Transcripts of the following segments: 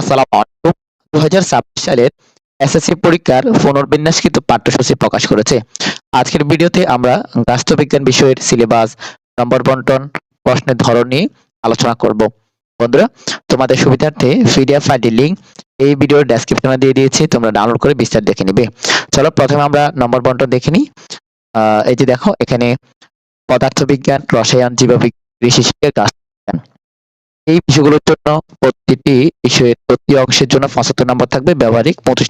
আসসালামু আলাইকুম। দু হাজার ছাব্বিশ সালের এসএসসি পরীক্ষার পুনর্বিন্যাসকৃত পাঠ্যসূচি প্রকাশ করেছে। আজকের ভিডিওতে আমরা রাষ্ট্রবিজ্ঞান বিষয়ের সিলেবাস, নম্বর বন্টন, প্রশ্নের ধরন নিয়ে আলোচনা করব। বন্ধুরা, তোমাদের সুবিধার্থে পিডিএফ ফাইলটির লিঙ্ক এই ভিডিওর ডেসক্রিপশনে দিয়ে দিয়েছি, তোমরা ডাউনলোড করে বিস্তার দেখে নিবে। চলো প্রথমে আমরা নম্বর বন্টন দেখে নিই। এই যে দেখো, এখানে পদার্থবিজ্ঞান, রসায়ন, জীববিজ্ঞান কৃষি শিক্ষা রাষ্ট্রবিজ্ঞান এই বিষয়গুলোর জন্য প্রতিটি বিষয়ের প্রতি অংশের জন্য পঁচাত্তর নম্বর থাকবে ব্যবহারিক পঁচিশ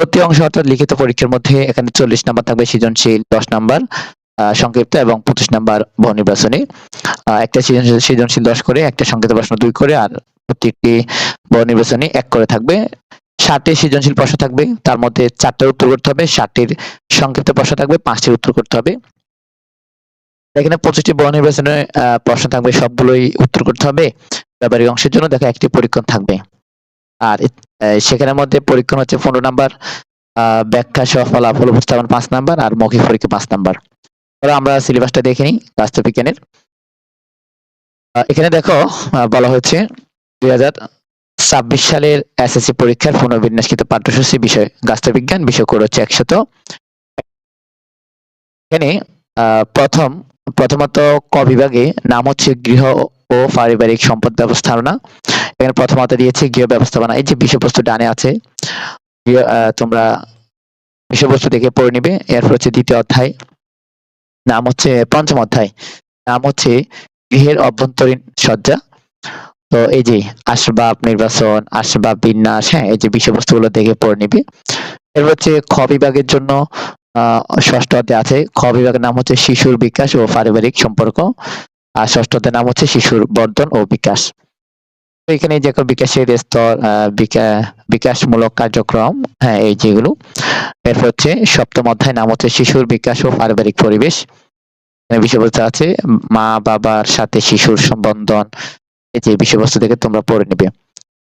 প্রতি অংশ অর্থাৎ লিখিত পরীক্ষার মধ্যে এখানে চল্লিশ নম্বর থাকবে সৃজনশীল দশ নম্বর সংক্ষিপ্ত এবং পঁচিশ নম্বর বহু নির্বাচনী আহ, একটা সৃজনশীল সৃজনশীল দশ করে একটা সংক্ষিপ্ত প্রশ্ন দুই করে আর প্রত্যেকটি বহু নির্বাচনী এক করে থাকবে। ষাটটি সৃজনশীল প্রশ্ন থাকবে তার মধ্যে চারটার উত্তর করতে হবে ষাটটির সংক্ষিপ্ত প্রশ্ন থাকবে পাঁচটির উত্তর করতে হবে। এখানে পঁচিশটি বহু নির্বাচনের প্রশ্ন থাকবে, সবগুলোই উত্তর করতে হবে। ব্যবহারিক অংশের জন্য দেখো, একটি পরীক্ষণ থাকবে। আর সেখানের মধ্যে পরীক্ষণ হচ্ছে পনেরো নাম্বার ব্যাখ্যা সহ ফলাফল উপস্থাপন পাঁচ নাম্বার আর মৌখিক পরীক্ষা পাঁচ নাম্বার। এবার আমরা সিলেবাসটা দেখে নিই রাষ্ট্রবিজ্ঞানের এখানে দেখো বলা হয়েছে দুই হাজার ছাব্বিশ সালের এসএসসি পরীক্ষার পুনর্বিন্যাসকৃত পাঠ্যসূচি বিষয় রাষ্ট্রবিজ্ঞান বিষয় করে হচ্ছে একশত। এখানে প্রথম প্রথমত ক বিভাগে নাম হচ্ছে গৃহ ও পারিবারিক সম্পদ ব্যবস্থাপনা এখানে প্রথমত দিয়েছে গৃহ ব্যবস্থাপনা। এই যে বিষয়বস্তু ডানে আছে তোমরা বিষয়বস্তু দেখে পড়ে নিবে। এরপর হচ্ছে দ্বিতীয় অধ্যায়। নাম হচ্ছে, পঞ্চম অধ্যায়। নাম হচ্ছে গৃহের অভ্যন্তরীণ সজ্জা তো এই যে আসবাব নির্বাচন, আসবাব বিন্যাস হ্যাঁ এই যে বিষয়বস্তুগুলো দেখে পড়ে নিবে। এরপর হচ্ছে খ বিভাগের জন্য আহ ষষ্ঠ অধ্যায় আছে। খ বিভাগের নাম হচ্ছে শিশুর বিকাশ ও পারিবারিক সম্পর্ক। আর ষষ্ঠ অধ্যায়ের নাম হচ্ছে শিশুর বর্ধন ও বিকাশ। এখানে যে বিকাশের স্তর বিকাশমূলক কার্যক্রম হ্যাঁ এই যেগুলো। এরপর হচ্ছে সপ্তম অধ্যায়, নাম হচ্ছে শিশুর বিকাশ ও পারিবারিক পরিবেশ। বিষয়বস্তু আছে মা বাবার সাথে শিশুর সম্বন্ধন। এই যে বিষয়বস্তু থেকে তোমরা পড়ে নিবে।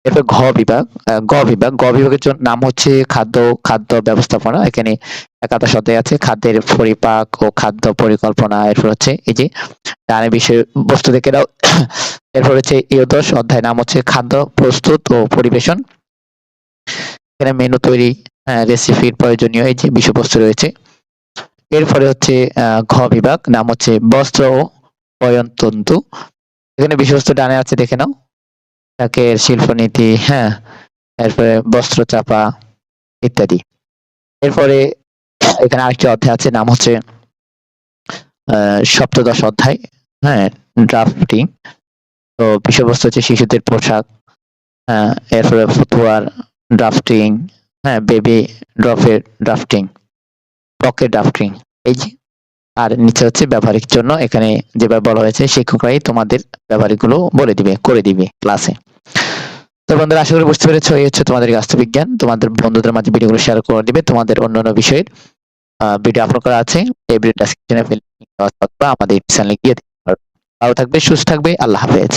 এরপর ঘ বিভাগ গ বিভাগ। গ বিভাগের জন্য নাম হচ্ছে খাদ্য খাদ্য ব্যবস্থাপনা। এখানে একাদশ অধ্যায় আছে, খাদ্যের পরিপাক ও খাদ্য পরিকল্পনা। এরপর হচ্ছে এই যে ডানে বিষয় বস্তু থেকে দাও এরপর হচ্ছে একাদশ অধ্যায়, নাম হচ্ছে খাদ্য প্রস্তুত ও পরিবেশন। এখানে মেনু তৈরি রেসিপির প্রয়োজনীয় এই যে বিষয়বস্তু রয়েছে। এরপরে হচ্ছে ঘ বিভাগ, নাম হচ্ছে বস্ত্র ও বয়নতন্তু এখানে বিষয়বস্তু ডানে আছে, দেখে নাও। তাকের শিল্পনীতি হ্যাঁ এরপরে বস্ত্র চাপা ইত্যাদি। এরপরে এখানে আরেকটি অধ্যায় আছে, নাম হচ্ছে সপ্তদশ অধ্যায় হ্যাঁ ড্রাফটিং তো বিষয়বস্তু হচ্ছে শিশুদের পোশাক হ্যাঁ এরপরে ফুটওয়ার ড্রাফটিং হ্যাঁ বেবি ড্রপের ড্রাফটিং পকেট ড্রাফটিং এই যে আর নিচে হচ্ছে ব্যবহারিক জন্য এখানে যেভাবে বলা হয়েছে শিক্ষকরাই তোমাদের ব্যবহারিকগুলো বলে দিবে, করে দিবে ক্লাসে তো বন্ধুরা, আশা করি বুঝতে পেরেছ, এই হচ্ছে তোমাদের রাষ্ট্রবিজ্ঞান তোমাদের বন্ধুদের মাঝে ভিডিও গুলো শেয়ার করে দিবে, তোমাদের অন্যান্য বিষয়ের ভিডিও আপলোড করা আছে। এই ভিডিও ডেসক্রিপশনে অথবা আমাদের চ্যানেলে গিয়ে ভালো থাকবে, সুস্থ থাকবে, আল্লাহ হাফেজ।